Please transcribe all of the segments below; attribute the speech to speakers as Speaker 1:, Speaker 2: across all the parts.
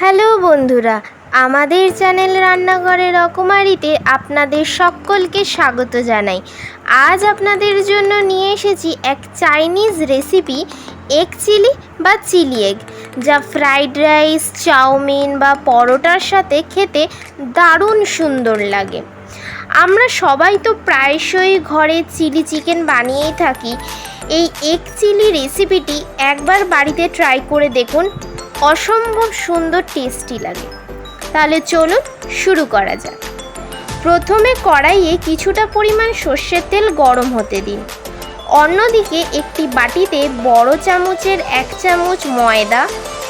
Speaker 1: Hello বন্ধুরা, আমাদের channel রান্নাঘরের রকমারিতে আপনাদের সকলকে স্বাগত জানাই। আজ আপনাদের জন্য নিয়ে এসেছি এক চাইনিজ রেসিপি এগ চিলি বা চিলি এগ যা ফ্রাইড রাইস চাউমিন বা পরোটার সাথে খেতে দারুণ সুন্দর লাগে। আমরা সবাই তো প্রায়শই ঘরে চিলি চিকেন বানিয়েই থাকি। এই এগ চিলি রেসিপিটি একবার বাড়িতে ট্রাই করে দেখুন। অসম্ভব সুন্দর টেস্টি লাগে। তাহলে চলুন শুরু করা যাক। প্রথমে কড়াইয়ে কিছুটা পরিমাণ সর্ষের তেল গরম হতে দিন। অন্যদিকে একটি বাটিতে বড় চামচের এক চামচ ময়দা,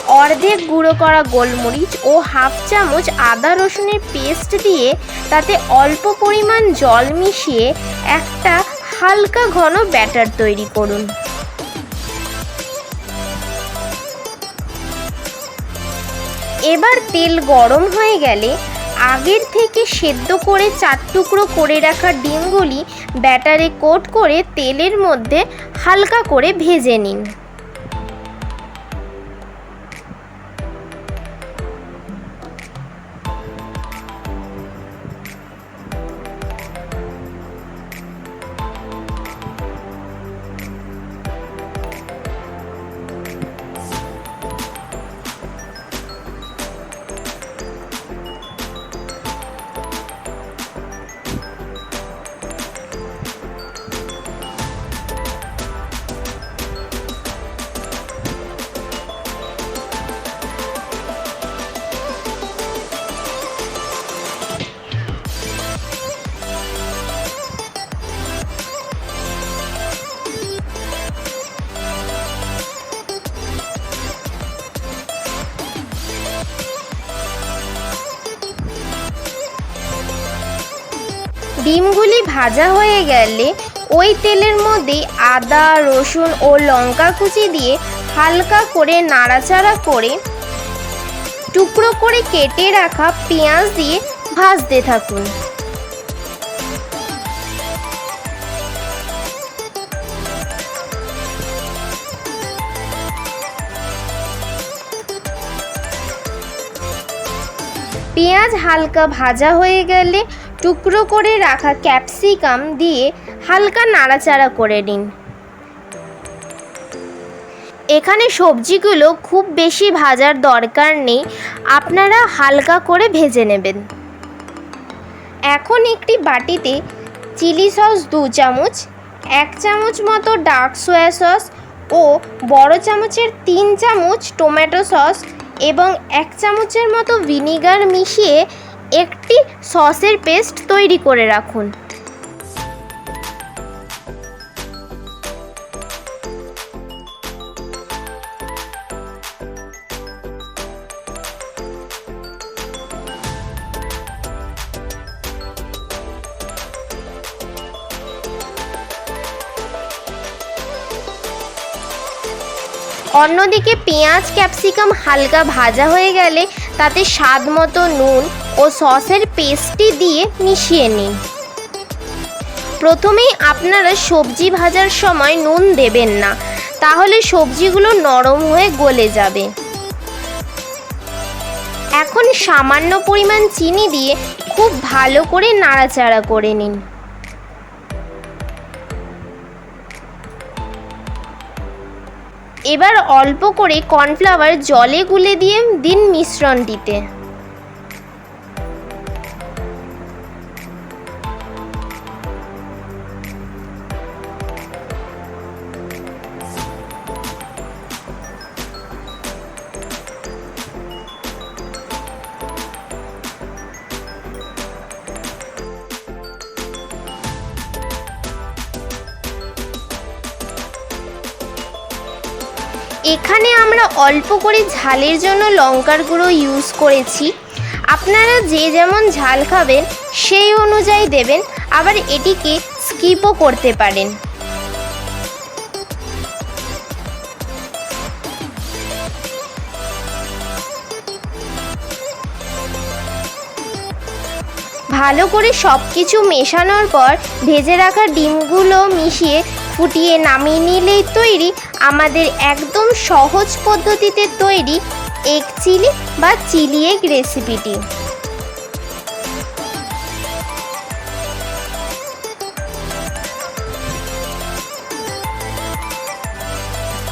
Speaker 1: অর্ধেক গুঁড়ো করা গোলমরিচ ও হাফ চামচ আদা রসুনের পেস্ট দিয়ে তাতে অল্প পরিমাণ জল মিশিয়ে একটা হালকা ঘন ব্যাটার তৈরি করুন। এবার তেল গরম হয়ে গেলে আগের থেকে সেদ্ধ করে চার টুকরো করে রাখা ডিমগুলি ব্যাটারে কোট করে তেলের মধ্যে হালকা করে ভেজে নিন। ডিমগুলি ভাজা হয়ে গেলে ওই তেলের মধ্যে আদা, রসুন ও লঙ্কা কুচি দিয়ে হালকা করে নাড়াচাড়া করে টুকরো করে কেটে রাখা পেঁয়াজ দিয়ে ভাজতে থাকুন। পেঁয়াজ হালকা ভাজা হয়ে গেলে টুকরো করে রাখা ক্যাপসিকাম দিয়ে হালকা নাড়াচাড়া করে নিন। এখানে সবজিগুলো খুব বেশি ভাজার দরকার নেই, আপনারা হালকা করে ভেজে নেবেন। এখন একটি বাটিতে চিলি সস দু চামচ, এক চামচ মতো ডার্ক সোয়া সস ও বড় চামচের তিন চামচ টমেটো সস এবং এক চামচের মতো ভিনিগার মিশিয়ে একটি সসের পেস্ট তৈরি করে রাখুন। অন্যদিকে পেঁয়াজ, ক্যাপসিকাম হালকা ভাজা হয়ে গেলে তাতে স্বাদ মতো নুন ও সসের পেস্টটি দিয়ে মিশিয়ে নিন। প্রথমেই আপনারা সবজি ভাজার সময় নুন দেবেন না, তাহলে সবজিগুলো নরম হয়ে গলে যাবে। এখন সামান্য পরিমাণ চিনি দিয়ে খুব ভালো করে নাড়াচাড়া করে নিন। এবার অল্প করে কর্নফ্লাওয়ার জলে গুলে দিয়ে দিন মিশ্রণটিতে। এখানে আমরা অল্প করে ঝালের জন্য লঙ্কার গুঁড়ো ইউজ করেছি। আপনারা যে যেমন ঝাল খাবেন, সেই অনুযায়ী দেবেন। আবার এটিকে স্কিপও করতে পারেন। ভালো করে সব কিছু মেশানোর পর ভেজে রাখা ডিমগুলো মিশিয়ে ফুটিয়ে নামিয়ে নিলেই তৈরি আমাদের একদম সহজ পদ্ধতিতে তৈরি এগ চিলি বা চিলি এগ রেসিপিটি।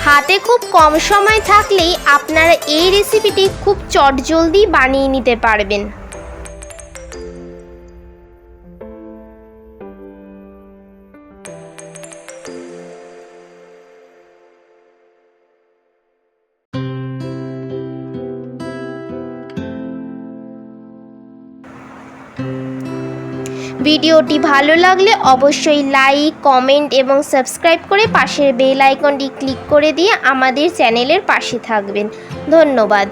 Speaker 1: হাতে খুব কম সময় থাকলেই আপনারা এই রেসিপিটি খুব চটজলদি বানিয়ে নিতে পারবেন। ভিডিওটি ভালো লাগলে অবশ্যই লাইক, কমেন্ট এবং সাবস্ক্রাইব করে পাশের বেল আইকনটি ক্লিক করে দিয়ে আমাদের চ্যানেলের পাশে থাকবেন। ধন্যবাদ।